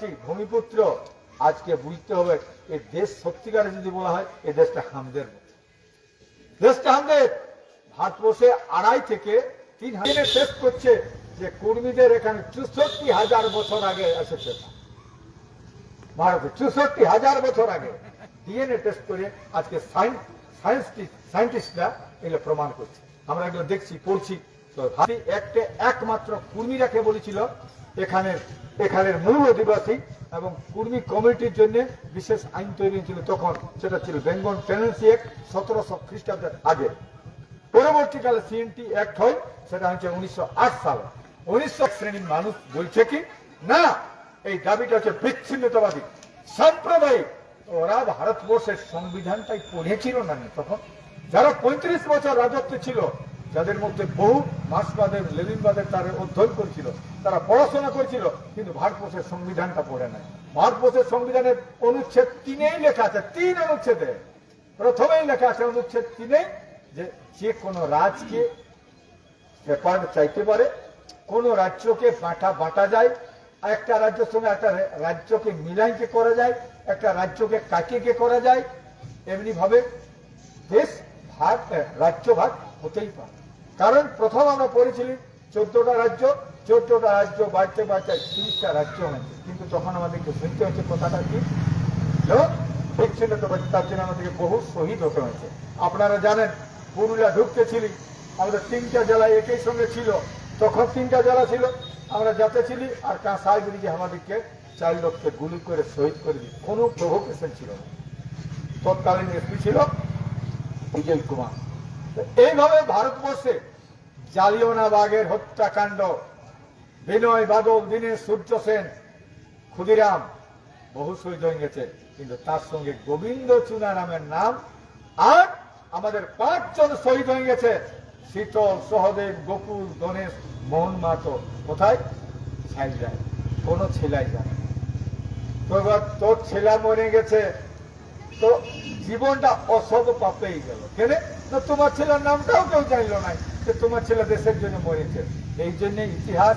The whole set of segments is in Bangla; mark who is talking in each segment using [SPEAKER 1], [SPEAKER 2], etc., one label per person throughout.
[SPEAKER 1] আদিবাসী ভূমিপুত্র, আজকে বুঝতে হবে এই দেশ সত্যিকারে যদি বলা হয় এই দেশটা হামদের দেশটা আমাদের ভারতবর্ষে আড়াই থেকে তিন হাজার শেষ করছে যে কর্মীদের এখানে চৌষট্টি হাজার বছর আগে এসেছে। ভারতে চৌষট্টি হাজার বছর আগে ডিএনএ টেস্ট করে আজকে সায়েন্টিস্টরা এগুলো প্রমাণ করছে। আমরা এগুলো দেখছি, পড়ছি। তো ভারতে একটা একমাত্র কুর্মীরাকে বলেছিল? এখানের এখানের মূল অধিবাসী এবং কুর্মী কমিটির জন্য বিশেষ আইন তৈরি হয়েছিল তখন। সেটা ছিল বেঙ্গল টেনেন্সি অ্যাক্ট সতেরোশো খ্রিস্টাব্দের আগে। পরবর্তীকালে সিএনটি অ্যাক্ট হয়, সেটা হচ্ছে উনিশশো আট সালে। উনিশশো শ্রেণির মানুষ বলছে কি, না, এই দাবিটা হচ্ছে বিচ্ছিন্নতাবাদী। সাম্প্রদায়িক ওরা ভারতবর্ষের সংবিধানটাই পড়েছিল না তখন। যারা পঁয়ত্রিশ বছর রাজত্ব ছিল যাদের মধ্যে বহু মার্ক্সবাদের, লেনিনবাদের তারা অধ্যয়ন করেছিল, তারা পড়াশোনা করেছিল, কিন্তু ভারতবর্ষের সংবিধানটা পড়ে নাই। ভারতবর্ষের সংবিধানের অনুচ্ছেদ তিনেই লেখা আছে, তিন অনুচ্ছেদে। প্রথমেই লেখা আছে অনুচ্ছেদ তিনে যে যে কোনো রাজকে ব্যাপার চাইতে পারে, কোন রাজ্যকে বাঁটা বাঁটা যায় আর একটা রাজ্যের সঙ্গে একটা রাজ্যকে মিলাইকে করা যায়, একটা রাজ্যকে কাটিয়ে করা যায় এমনি ভাবে দেশ ভাগ রাজ্য ভাগ হতেই পারে। কারণ প্রথম আমরা পড়েছিলি চোদ্দটা রাজ্য চোদ্দটা রাজ্য বাড়তে বাড়তে তিরিশটা রাজ্য হয়েছে। কিন্তু তখন আমাদেরকে শুনতে হচ্ছে কথাটা কি? দেখছিল তো তার জন্য আমাদেরকে বহু শহীদ হতে হয়েছে। আপনারা জানেন, পুরুলিয়া ঢুকতে ছিলি আমাদের তিনটা জেলায় একই সঙ্গে ছিল। তখন তিনটা জেলা ছিল, আমরা যাতে ছিলি আর কাঁসাই ব্রিজে আমাদেরকে চার লোককে গুলি করে শহীদ করে দিই কোনো প্রভোকেশন ছিল না। তৎকালীন এসপি ছিল বিজয় কুমার। এইভাবে ভারতবর্ষে জালিয়ানা বাগের হত্যাকাণ্ড। বিনয় বাদল, দীনেশ সূর্য সেন, ক্ষুদিরাম, বহু শহীদ হয়ে গেছে। কিন্তু তার সঙ্গে গোবিন্দ চুনা নামের নাম আর আমাদের পাঁচজন শহীদ হয়ে গেছে। শীতল, সহদেব, গোকুল গণেশ মোহন মাতো কোথায়? ছাইলায় কোনো ছেলাই জানে না। তো এবার তোর ছেলা মরে গেছে। তো জীবনটা অসদ পাপেই গেল। কেন? তোমার ছেলের নামটাও কেউ জানলো না যে তোমার ছেলে দেশের জন্য মরেছে। এই জন্য ইতিহাস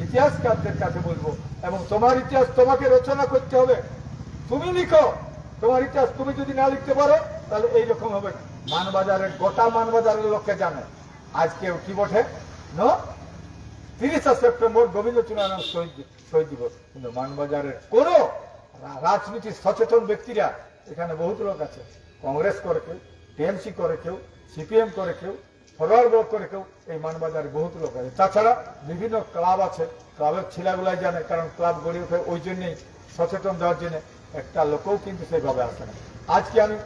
[SPEAKER 1] ইতিহাসকারদের কাছে বলব। এবং তোমার ইতিহাস তোমাকে রচনা করতে হবে। তুমি লিখো। তোমার ইতিহাস তুমি যদি না লিখতে পারো, তাহলে এইরকম হবে মানবাজারের গোটা মানবাজারের লোককে জানে। আজকে কি বটে? ন? তিরিশে সেপ্টেম্বর গোবিন্দ চূড়ানন্দ শহীদ শহীদ দিবস। কিন্তু মানবাজারের কোন রা- রাজনীতির সচেতন ব্যক্তিরা এখানে বহুত লোক আছে। কংগ্রেস করে কেউ, টিএমসি করে কেউ, সিপিএম করে কেউ ফরওয়ার্ড করে কেউ এই মানবাজারে বহুত লোক আছে। তাছাড়া বিভিন্ন ক্লাব আছে। ক্লাবের ছেলেগুলাই জানে কারণ ক্লাব গড়ে ওঠে ওই জন্যই সচেতন দেওয়ার জন্য একটা লোকও কিন্তু সেইভাবে আসে না। আজকে আমি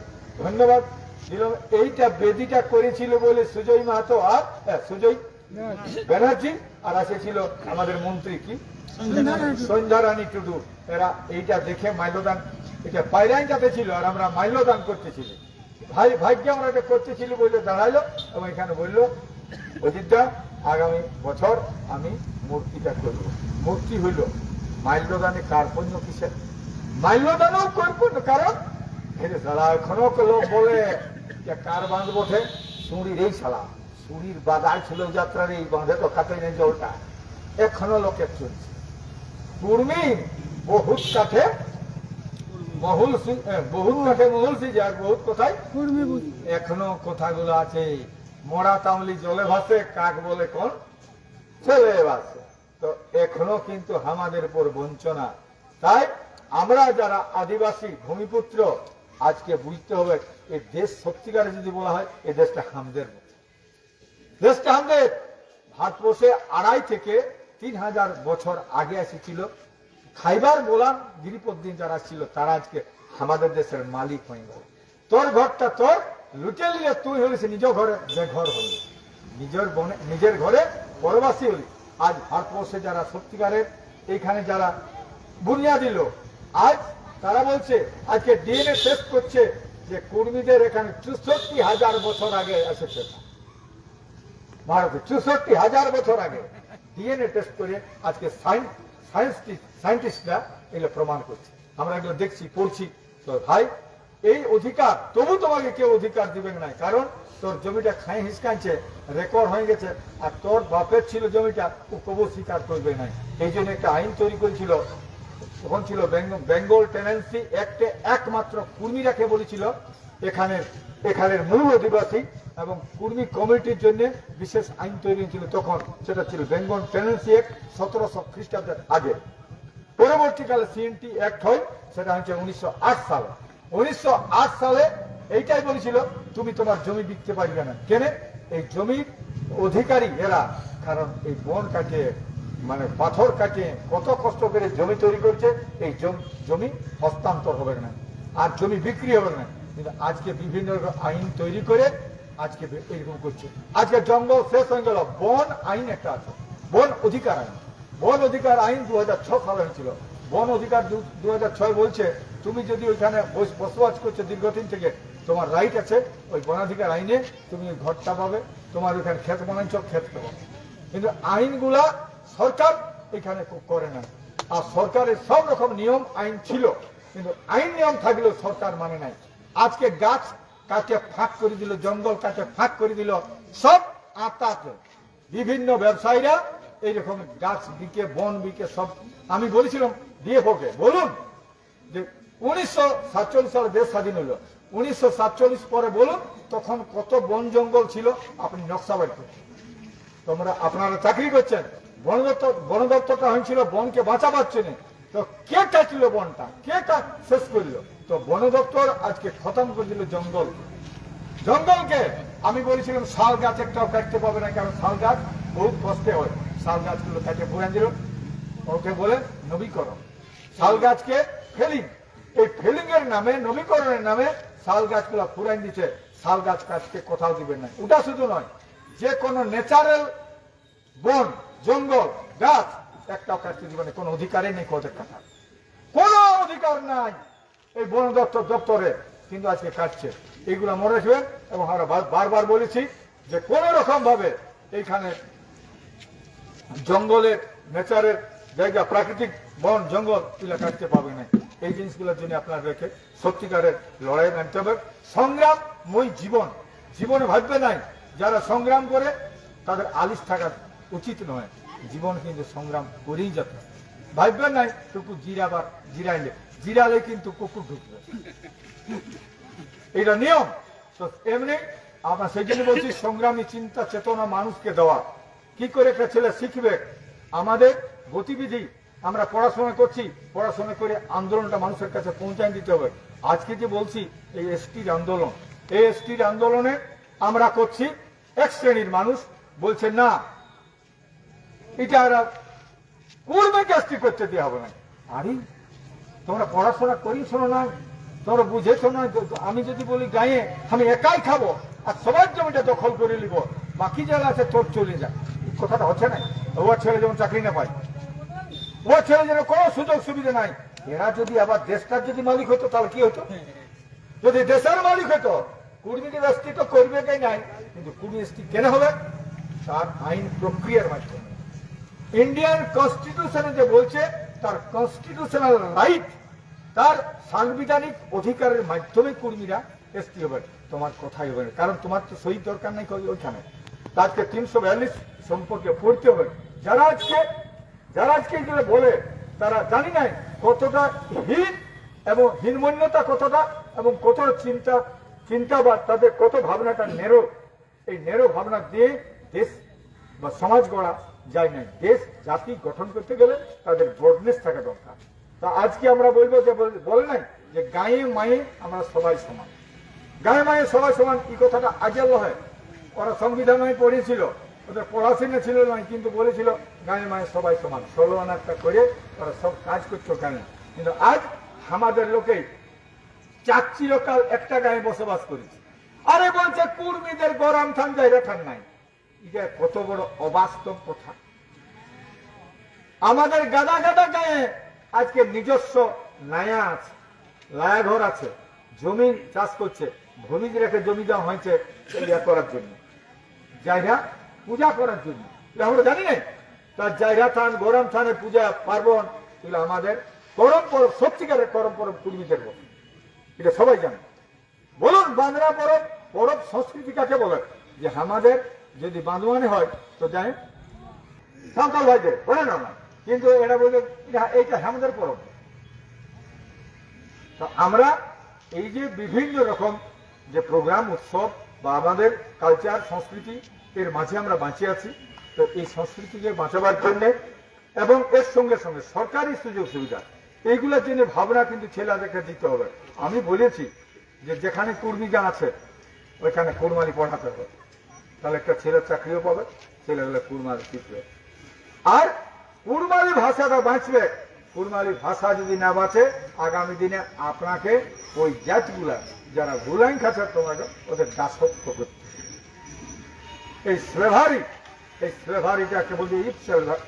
[SPEAKER 1] ধন্যবাদ দিলাম। এইটা বেদিটা করেছিল বলে সুজয় মাহাতো আর সুজয় ব্যানার্জি আর আছে ছিল আমাদের মন্ত্রী কি? সন্ধ্যা রানী টুডু। এরা এইটা দেখে মাল্যদান এটা পাইরাইন যাতে ছিল আর আমরা মাল্যদান করতেছিলি ভাই ভাগ্য আমরা এটা করতেছিলি বলে দাঁড়াইলো এবং এখানে বলল অযোধ্যা আগামী বছর আমি মূর্তিটা করব। মূর্তি হইল মাল্যদানে কার্পণ্য কিসের? মাল্যদানও কার্পণ্য, কারণ এর সালা এখনও লোক বলে যে কার বাঁধ বটে? সুড়ির এই শালা। সুড়ির বাজার ছিল যাত্রার, এই বাঁধে তো কাটাই নেই জলটা। এখনও লোকের চলছে। কুর্মি বহুত কাঠে এ, বহুত কাঠে মহুল সিজে আর বহুত কোথায় এখনও কথাগুলো আছে। মরা তামলি জলে ভাসে কাক বলে কোন? ছেলে ভাসে। তো এখনও কিন্তু আমাদের উপর বঞ্চনা। তাই আমরা যারা আদিবাসী ভূমিপুত্র আজকে বুঝতে হবে এই দেশ সত্যিকারে যদি বলা হয় এই দেশটা হামদের দেশটা আমাদের ভারতবর্ষে আড়াই থেকে তিন হাজার বছর আগে এসেছিল খাইবার গোলাম গিরিপদ্দিন যারা ছিল, তারা আজকে আমাদের দেশের মালিক হয়ে গেল। তোর ঘরটা তোর, লুটে নিলে তুই হলিস নিজ ঘরে বেঘর হলি নিজের বনে, নিজের ঘরে পরবাসী হলি আজ ভারতবর্ষে যারা সত্যিকারের এইখানে যারা বুনিয়াদি লোক, আজ তারা বলছে, আজকে ডিএনএ টেস্ট করছে যে কর্মীদের এখানে চৌষট্টি হাজার বছর আগে এসেছে। ভারতে চৌষট্টি হাজার বছর আগে ডিএনএ টেস্ট করে আজকে সায়েন্টিস্টরা এগুলো প্রমাণ করছে। আমরা এগুলো দেখছি, পড়ছি তো ভাই, এই অধিকার, তবু তোমাকে কেউ অধিকার দিবেন না কারণ তোর জমিটা খাই হিসকাইছে রেকর্ড হয়ে গেছে, আর তোর বাপের ছিল জমিটা, ও কবু স্বীকার করবে না এই জন্য একটা আইন তৈরি করেছিল, তখন ছিল বেঙ্গল টেনেন্সি অ্যাক্টে একমাত্র কুর্মীরাকে বলেছিল, এখানের এখানের মূল অধিবাসী এবং কুর্মী কমিটির জন্য বিশেষ আইন তৈরি হয়েছিল তখন। সেটা ছিল বেঙ্গল টেনেন্সি অ্যাক্ট সতেরোশো খ্রিস্টাব্দের আগে। পরবর্তীকালে সিএনটি অ্যাক্ট হয়, সেটা হচ্ছে উনিশশো সালে। উনিশশো আট সালে এইটাই বলেছিল, তুমি তোমার জমি বিকতে পারবে না। কেন? এই জমির অধিকারী এরা, কারণ এই বন কাটিয়ে মানে পাথর কাটিয়ে কত কষ্ট করে জমি তৈরি করছে, এই জম- হস্তান্তর হবে না। আর জমি বিক্রি হবে না। কিন্তু আজকে বিভিন্ন আইন তৈরি করে আজকে এরকম করছে। আজকে জঙ্গল শেষ হয়ে গেল, বন আইন একটা আছে। বন অধিকার আইন। বন অধিকার আইন দু সালে ছিল বন অধিকার দু হাজার ছয় বলছে, তুমি যদি ওইখানে বস- বসবাস করছ দীর্ঘদিন থেকে, তোমার রাইট আছে, ওই বনাধিকার আইনে তুমি ঘরটা পাবে, তোমার ওইখানে ক্ষেত বানাইছ ক্ষেত পাবে। কিন্তু আইনগুলা সরকার এখানে করে না আর সরকারের সব রকম নিয়ম, আইন ছিল। কিন্তু আইন নিয়ম থাকলেও সরকার মানে নাই। আজকে গাছ কাটে ফাঁক করে দিল, জঙ্গল কাটে ফাঁক করে দিল, সব আতাতে বিভিন্ন ব্যবসায়ীরা এইরকম গাছ বিকে, বন বিকে, সব। আমি বলেছিলাম, দিয়ে হোকে। বলুন যে উনিশশো সাতচল্লিশ সালে দেশ স্বাধীন হলো। উনিশশো সাতচল্লিশ পরে বলুন, তখন কত বন জঙ্গল ছিল, আপনি নকশা বাড়ি করছেন। তোমরা, আপনারা চাকরি করছেন। বন দপ্তর বন দপ্তরটা হয়েছিল বনকে বাঁচাবার জন্য। তো কে কাটলো বনটা? কে শেষ করল? তো বন দপ্তর আজকে খতম করে দিল জঙ্গল। জঙ্গলকে আমি বলেছিলাম, শাল গাছ একটাও কাটতে পাবে না কারণ শাল গাছ বহুত কষ্টে হয়। শাল গাছগুলো কাটে পুরান দিল ওকে বলে নবীকরণ। শাল গাছকে ফেলিং। এই ফেলিং এর নামে, নবীকরণের নামে শাল গাছগুলো পুরান দিচ্ছে। শাল গাছ গাছকে কোথাও দিবেন না। ওটা শুধু নয়, যে কোনো ন্যাচারাল বন, জঙ্গল, গাছ দিবে কোনো অধিকারই নেই কোনো অধিকার নাই। এই বন দপ্তর দপ্তরে কিন্তু আজকে কাটছে। এইগুলো মনে রাখবেন এবং আমরা বারবার বলেছি যে কোন রকম ভাবে এইখানে জঙ্গলের, নেচারের জায়গা, প্রাকৃতিক বন, জঙ্গল এগুলো কাটতে পারবে না। এই জিনিসগুলোর জন্য আপনার রেখে সত্যিকারের লড়াই নামতে হবে। সংগ্রামময় জীবন। জীবনে ভাববে নাই, যারা সংগ্রাম করে তাদের আলিশ থাকা উচিত নয়। জীবন কিন্তু সংগ্রাম করেই যেতে। ভাববেন নাই, টুকু জিরাবার জিরাইলে। জিরালে কিন্তু কুকুর ঢুকবে। এটা নিয়ম। তো এমনি আমরা সেই জন্য বলছি, সংগ্রামী চিন্তা চেতনা মানুষকে দেওয়া। কি করে একটা ছেলে শিখবে? আমাদের গতিবিধি আমরা পড়াশোনা করছি, পড়াশোনা করে আন্দোলনটা মানুষের কাছে পৌঁছায় দিতে হবে। আজকে যে বলছি, এই এসটির আন্দোলন। এই এসটির আন্দোলনে আমরা করছি, এক শ্রেণির মানুষ বলছে, না এটা এরা পূর্বে কাজটি করতে দেওয়া হবে না। আরে, তোমরা পড়াশোনা করি না, তোমরা বুঝেছ না আমি যদি বলি গায়ে, আমি একাই খাব, আর সবার জমিটা দখল করে নিব, বাকি যারা আছে তোর চলে যা। কথাটা হচ্ছে না, ওর ছেলে যেমন চাকরি না পায়, ওর ছেলে যেন কোনো সুযোগ সুবিধা নাই, এরা যদি আবার দেশটার যদি মালিক হতো, তাহলে কি হতো? যদি দেশের মালিক হতো কুর্মী ব্যস্তি তো করবে কে নাই, কিন্তু কুর্মী কেন হবে? তার আইন প্রক্রিয়ার মাধ্যমে। ইন্ডিয়ান কনস্টিটিউশনে যে বলছে, তার কনস্টিটিউশনাল রাইট তার সাংবিধানিক অধিকারের মাধ্যমে কর্মীরা এসটি হবে। তোমার কথাই হবে না। কারণ তোমার তো সই দরকার নেই ওই- ওইখানে। তাকে তিনশো বিয়াল্লিশ সম্পর্কে পড়তে হবে। যারা আজকে যারা আজকে এগুলো বলে, তারা জানি নাই কতটা হীন এবং হীনমন্যতা কতটা এবং কতটা চিন্তা চিন্তা বা তাদের কত ভাবনাটা নেরো। এই নেরো ভাবনা দিয়ে দেশ বা সমাজ গড়া যায় না দেশ, জাতি গঠন করতে গেলে তাদের ব্রডনেস থাকা দরকার। তা আজকে আমরা বলব যে বল- নাই যে গায়ে মায়ে আমরা সবাই সমান। গায়ে মায়ে সবাই সমান, এই কথাটা আগে হয়। ওরা সংবিধানে পড়েছিল, ওদের পড়াশোনা ছিল নয় কিন্তু বলেছিল গায়ে মায়ে সবাই সমান। ষোলো আনারটা করে ওরা সব কাজ করছ কেন কিন্তু আজ আমাদের লোকে চার চিরকাল একটা গায়ে বসবাস করেছে। আরে বলছে, কুর্মীদের গরম ঠান্ডা এটা ঠান্ডায় এটা কত বড় অবাস্তব কথা। আমাদের গাদা গাদা গায়ে আজকে নিজস্ব নায়া আছে লায়া ঘর আছে জমি চাষ করছে, ভূমিজ রেখে জমি দেওয়া হয়েছে ইয়া করার জন্য, জায়গা পূজা করার জন্য। আমরা জানি না তার জায়গা থান গরম থানের পূজা পার্বণ, এগুলো আমাদের করম পরব সত্যিকারের করম পরব কুর্মীদের বলে। এটা সবাই জানে। বলুন বাংলা পরব পরব সংস্কৃতি কাকে বলে? যে আমাদের যদি বাঁধবানি হয়, তো যাই সাঁওতাল ভাইদের বলে না কিন্তু এরা বলবে এইটা আমাদের পরব। আমরা এই যে বিভিন্ন রকম যে প্রোগ্রাম, উৎসব বা আমাদের কালচার, সংস্কৃতি, এর মাঝে আমরা বাঁচিয়ে আছি। তো এই সংস্কৃতিকে বাঁচাবার জন্য এবং এর সঙ্গে সঙ্গে সরকারি সুযোগ সুবিধা, এইগুলোর জন্য ভাবনা কিন্তু ছেলেদেরকে দিতে হবে। আমি বলেছি যে, যেখানে কর্মীরা আছে, ওইখানে কুরমালি পড়াতে হবে। তাহলে একটা ছেলের চাকরিও পাবে ছেলেগুলো কুরমালি শিখবে আর কুরমালি ভাষাটা বাঁচবে। কুরমালি ভাষা যদি না বাঁচে, আগামী দিনে আপনাকে ওই জাতগুলা, যারা গুলাইন খাচ্ছে তোমাকে, ওদের দাসত্ব করতে এই স্লেভারি, এই স্লেভারিটাকে বলতে if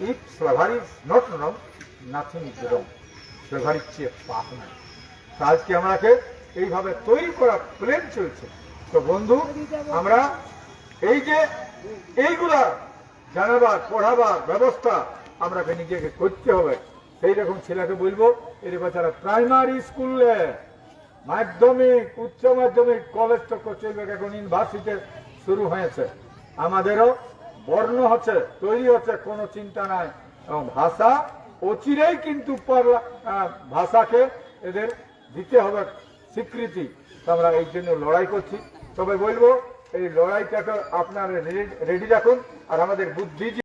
[SPEAKER 1] if slavery not wrong nothing is wrong স্লেভারির চেয়ে পাপ নাই। আজকে আমাকে এইভাবে তৈরি করা প্লেন চলছে। তো বন্ধু, আমরা এই যে, এইগুলা জানাবার, পড়াবার ব্যবস্থা আমরাকে নিজেকে করতে হবে। সেই রকম ছেলেকে বলব এর বাচ্চারা প্রাইমারি স্কুলে মাধ্যমিক, উচ্চ মাধ্যমিক কলেজ তক চলবে, এখন ইউনিভার্সিটি শুরু হয়েছে। আমাদেরও বর্ণ হচ্ছে, তৈরি হচ্ছে, কোনো চিন্তা নাই। এবং ভাষা অচিরেই কিন্তু ভাষাকে এদের দিতে হবে স্বীকৃতি। আমরা এই জন্য লড়াই করছি। তবে বলব এই লড়াইটাকে আপনারা রেডি রাখুন আর আমাদের বুদ্ধিজীবী